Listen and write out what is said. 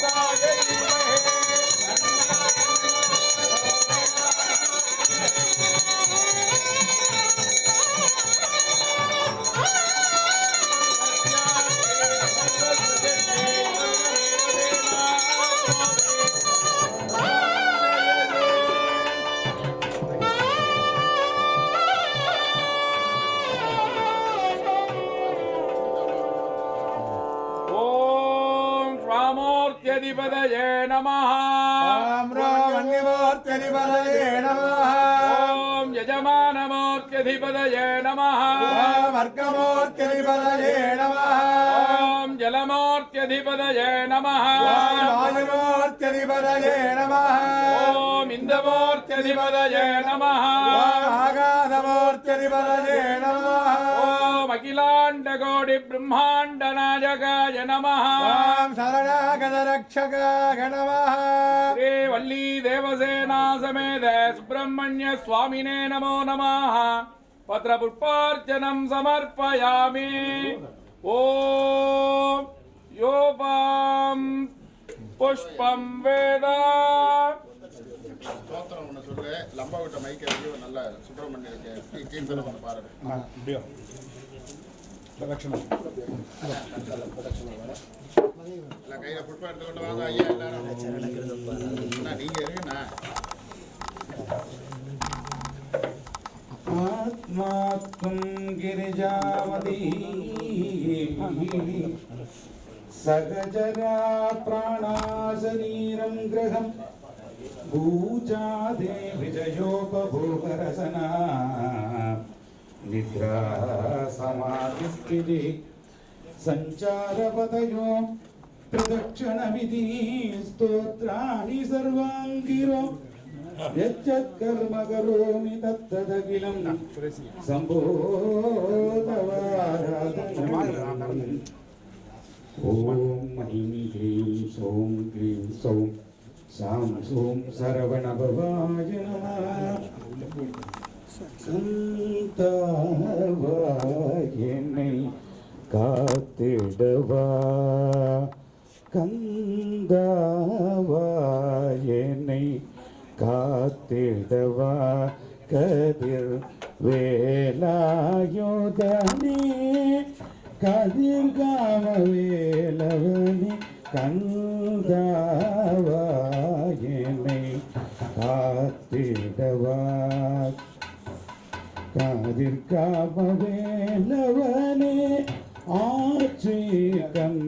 சாயே न्यमूर्त्यधिपदये नमः न्यमूर्त्यधिपदये नमः ॐ यजमानमूर्त्यधिपदये नमः वर्गमूर्त्यधिपदये नमः ॐ जलमूर्त्यधिपदये नमः वायुमूर्त्यधिपदये नमः ॐ इन्दमूर्त्यधिपदये नमः आगाधमूर्त्यधिपदये नमः ஓம் அகிலாண்டகோடி பிரம்மாண்ட நாயகாய நமः ஓம் சரணாகதரக்ஷகாய நமः ஸ்ரீ வள்ளி தேவசேனா சமேத சுப்பிரமணிய சுவாமினே நமோ நமः பத்ரபுஷ்பார்ச்சனம் சமர்ப்பயாமி. ஓம் யோபாம் புஷ்பம் வேத. ஸ்தோத்திரம் ஒன்று சொல்லு. லம்பா விட்ட மைக்க ஒரு நல்ல சுப்பிரமணியருக்கு பாருங்க ಪ್ರದಕ್ಷಿಣ ಇಲ್ಲ ಕೈயில் ஃபுட்பால் எடுத்துக்கிட்டு வாங்க ஐயா எல்லாரும் நீங்கள் இருங்கண்ணா ஆத்மாத்வம் கிரிஜாவதி சகஜரா பிராணாசநீரம் கிரகம் பூஜாதே விஜயோபபூகரசனா निद्रा समाधिस्थितिः सञ्चारपतयो प्रदक्षिणविधि स्तोत्राणि सर्वाङ्गिरो। यच्चत्कर्म करोमि तत्तदखिलं सम्बोधवाराधनम्। ॐ ह्रीं क्लीं सौं क्लीं सौं। सां सौं सरवणभवाय नमः। என்னை காத்திடவா. கந்தாவா என்னை காத்திடவா. கதிர் வேலாயுதனே கதிர் காம வேலவனே என்னை காத்திட கதிர்காமவேலவனே ஆட்சி கண்